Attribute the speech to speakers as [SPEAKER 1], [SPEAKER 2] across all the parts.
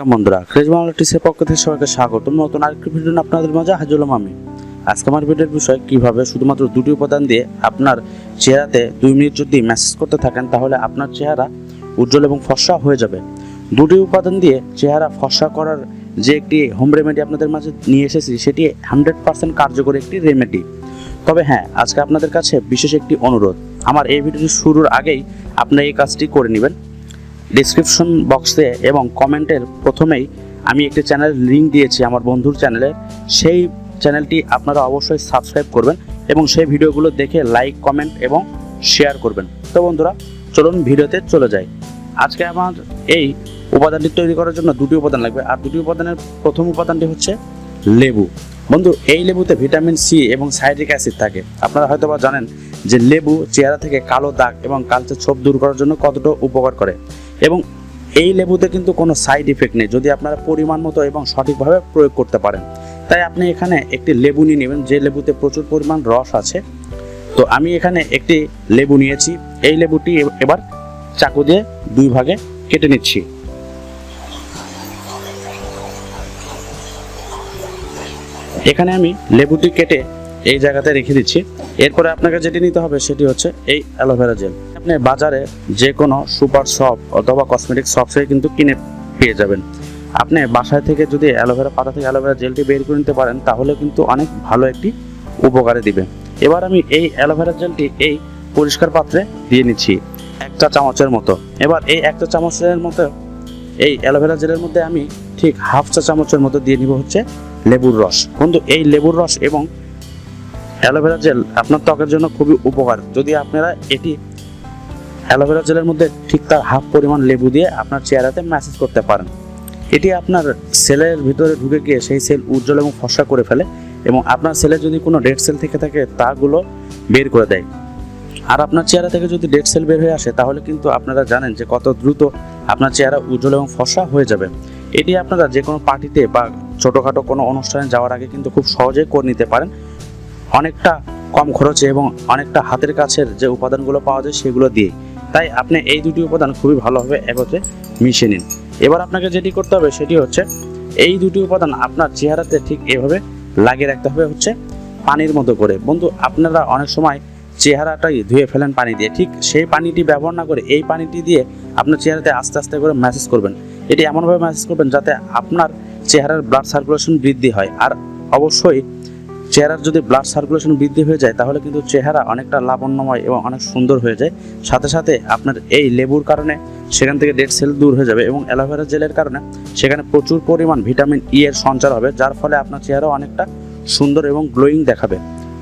[SPEAKER 1] নমস্কার বন্ধুরা ক্রেজ বাংলা টিসের পক্ষ থেকে সবাইকে স্বাগত। নতুন আরেকটি ভিডিও আপনাদের মাঝে হাজির হলাম আমি। আজকে আমার ভিডিওর বিষয়, কীভাবে শুধুমাত্র দুটি উপাদান দিয়ে আপনার চেহারাতে দুই মিনিট যদি মেসেজ করতে থাকেন, তাহলে আপনার চেহারা উজ্জ্বল এবং ফর্সা হয়ে যাবে। দুটি উপাদান দিয়ে চেহারা ফর্সা করার যে একটি হোম রেমেডি আপনাদের মাঝে নিয়ে এসেছি, সেটি হান্ড্রেড পার্সেন্ট কার্যকরী একটি রেমেডি তবে হ্যাঁ আজকে আপনাদের কাছে বিশেষ একটি অনুরোধ। আমার এই ভিডিওটি শুরুর আগেই আপনারা এই কাজটি করে নেবেন। ডিসক্রিপশন বক্সে এবং কমেন্টের প্রথমেই আমি একটি চ্যানেল লিঙ্ক দিয়েছি আমার বন্ধুর চ্যানেলে সেই চ্যানেলটি আপনারা অবশ্যই সাবস্ক্রাইব করবেন এবং সেই ভিডিওগুলো দেখে লাইক কমেন্ট এবং শেয়ার করবেন। তো বন্ধুরা, চলুন ভিডিওতে চলে যাই। আজকে আমার এই উপাদানটি তৈরি করার জন্য দুটি উপাদান লাগবে। আর দুটি উপাদানের প্রথম উপাদানটি হচ্ছে লেবু। বন্ধু, এই লেবুতে ভিটামিন সি এবং সাইট্রিক অ্যাসিড থাকে। আপনারা হয়তো বা জানেন যে লেবু চেহারা থেকে কালো দাগ এবং কালচে ছোপ দূর করার জন্য কতটা উপকার করে। এবং এই লেবুতে কিন্তু কোনো সাইড ইফেক্ট নেই। যদি আপনারা পরিমাণ মতো এবং সঠিকভাবে প্রয়োগ করতে পারেন, তাই আপনি এখানে একটি লেবু নিয়ে নেবেন, যে লেবুতে প্রচুর পরিমাণ রস আছে। তো আমি এখানে একটি লেবু নিয়েছি। এই লেবুটি এবার চাকু দিয়ে দুই ভাগে কেটে নিচ্ছি। এখানে আমি লেবুটি কেটে এই জায়গাতে রেখে দিচ্ছি। এরপরে আপনাকে যেটি নিতে হবে সেটি হচ্ছে এই অ্যালোভেরা জেল। আপনি বাজারে যে কোনো সুপার শপ অথবা কসমেটিক শপসে কিন্তু কিনে পেয়ে যাবেন। আপনি বাসায় থেকে যদি অ্যালোভেরা পাতা থেকে অ্যালোভেরা জেলটি বের করে নিতে পারেন, তাহলে কিন্তু অনেক ভালো একটি উপকারে দিবে। এবার আমি এই অ্যালোভেরা জেলটি এই পরিষ্কার পাত্রে দিয়ে নিচ্ছি এক চা চামচের মতো। এবার এই এক চা চামচের মতো, এই অ্যালোভেরা জেলের মধ্যে আমি ঠিক হাফ চা চামচের মতো দিয়ে নিব হচ্ছে লেবুর রস। বন্ধু, এই লেবুর রস এবং অ্যালোভেরা জেল আপনার ত্বকের জন্য খুবই উপকার। যদি আপনারা এটি অ্যালোভেরা জেলের মধ্যে ঠিক তার হাফ পরিমাণ লেবু দিয়ে আপনার চেহারাতে ম্যাসেজ করতে পারেন। এটি আপনার সেলের ভিতরে ঢুকে গিয়ে সেই সেল উজ্জ্বল এবং ফসা করে ফেলে এবং আপনার সেলে যদি কোনো ডেড সেল থেকে থাকে, তাগুলো বের করে দেয়। আর আপনার চেহারা থেকে যদি ডেড সেল বের হয়ে আসে, তাহলে কিন্তু আপনারা জানেন যে কত দ্রুত আপনার চেহারা উজ্জ্বল এবং ফসা হয়ে যাবে। এটি আপনারা যে কোনো পার্টিতে বা ছোটোখাটো কোনো অনুষ্ঠানে যাওয়ার আগে কিন্তু খুব সহজেই করে নিতে পারেন। অনেকটা কম খরচে এবং অনেকটা হাতের কাছের যে উপাদানগুলো পাওয়া যায় সেগুলো দিয়ে তাই আপনি এই দুটি উপাদান খুবই ভালোভাবে একত্রে মিশিয়ে নিন। এবার আপনাকে যেটি করতে হবে সেটি হচ্ছে এই দুটি উপাদান আপনার চেহারাতে ঠিক এভাবে লাগিয়ে রাখতে হবে হচ্ছে পানির মতো করে। বন্ধু, আপনারা অনেক সময় চেহারাটাই ধুয়ে ফেলেন পানি দিয়ে। ঠিক সেই পানিটি ব্যবহার না করে এই পানিটি দিয়ে আপনার চেহারাতে আস্তে আস্তে করে ম্যাসেজ করবেন। এটি এমনভাবে ম্যাসেজ করবেন যাতে আপনার চেহারার ব্লাড সার্কুলেশন বৃদ্ধি হয়। আর অবশ্যই চেহারার যদি ব্লাড সার্কুলেশন বৃদ্ধি হয়ে যায়, তাহলে কিন্তু চেহারা অনেকটা লাবণ্যময় এবং অনেক সুন্দর হয়ে যায়। সাথে সাথে আপনার এই লেবুর কারণে সেখান থেকে ডেড সেল দূর হয়ে যাবে এবং অ্যালোভেরা জেলের কারণে সেখানে প্রচুর পরিমাণ ভিটামিন ই এর সঞ্চার হবে, যার ফলে আপনার চেহারা অনেকটা সুন্দর এবং গ্লোয়িং দেখাবে।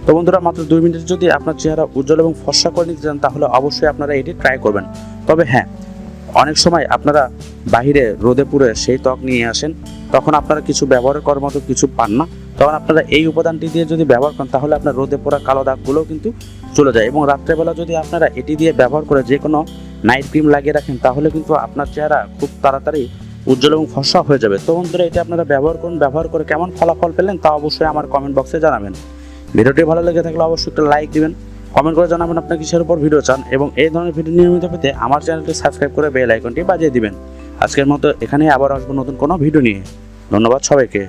[SPEAKER 1] তো বন্ধুরা, মাত্র দুই মিনিট যদি আপনার চেহারা উজ্জ্বল এবং ফর্সা করে নিতে চান, তাহলে অবশ্যই আপনারা এটি ট্রাই করবেন। তবে হ্যাঁ অনেক সময় আপনারা বাইরে রোদে পুড়ে সেই ত্বক নিয়ে আসেন, তখন আপনারা কিছু ব্যবহার করার মতো কিছু পান না। তখন আপনারা এই উপাদানটি দিয়ে যদি ব্যবহার করেন, তাহলে আপনার রোদে পোড়া কালো দাগগুলোও কিন্তু চলে যায়। এবং রাত্রেবেলা যদি আপনারা এটি দিয়ে ব্যবহার করে যে কোনো নাইট ক্রিম লাগিয়ে রাখেন, তাহলে কিন্তু আপনার চেহারা খুব তাড়াতাড়ি উজ্জ্বল এবং ফর্সা হয়ে যাবে। তো বন্ধুরা, এটি আপনারা ব্যবহার করুন। ব্যবহার করে কেমন ফলাফল পেলেন তা অবশ্যই আমার কমেন্ট বক্সে জানাবেন। ভিডিওটি ভালো লেগে থাকলে অবশ্যই একটা লাইক দিবেন কমেন্ট করে জানাবেন আপনি কিসের উপর ভিডিও চান এবং এই ধরনের ভিডিও নিয়মিত পেতে আমার চ্যানেলটি সাবস্ক্রাইব করে বেল আইকনটি বাজিয়ে দিবেন। আজকের মতো এখানে আবার আসব নতুন কোনো ভিডিও নিয়ে। ধন্যবাদ সবাইকে।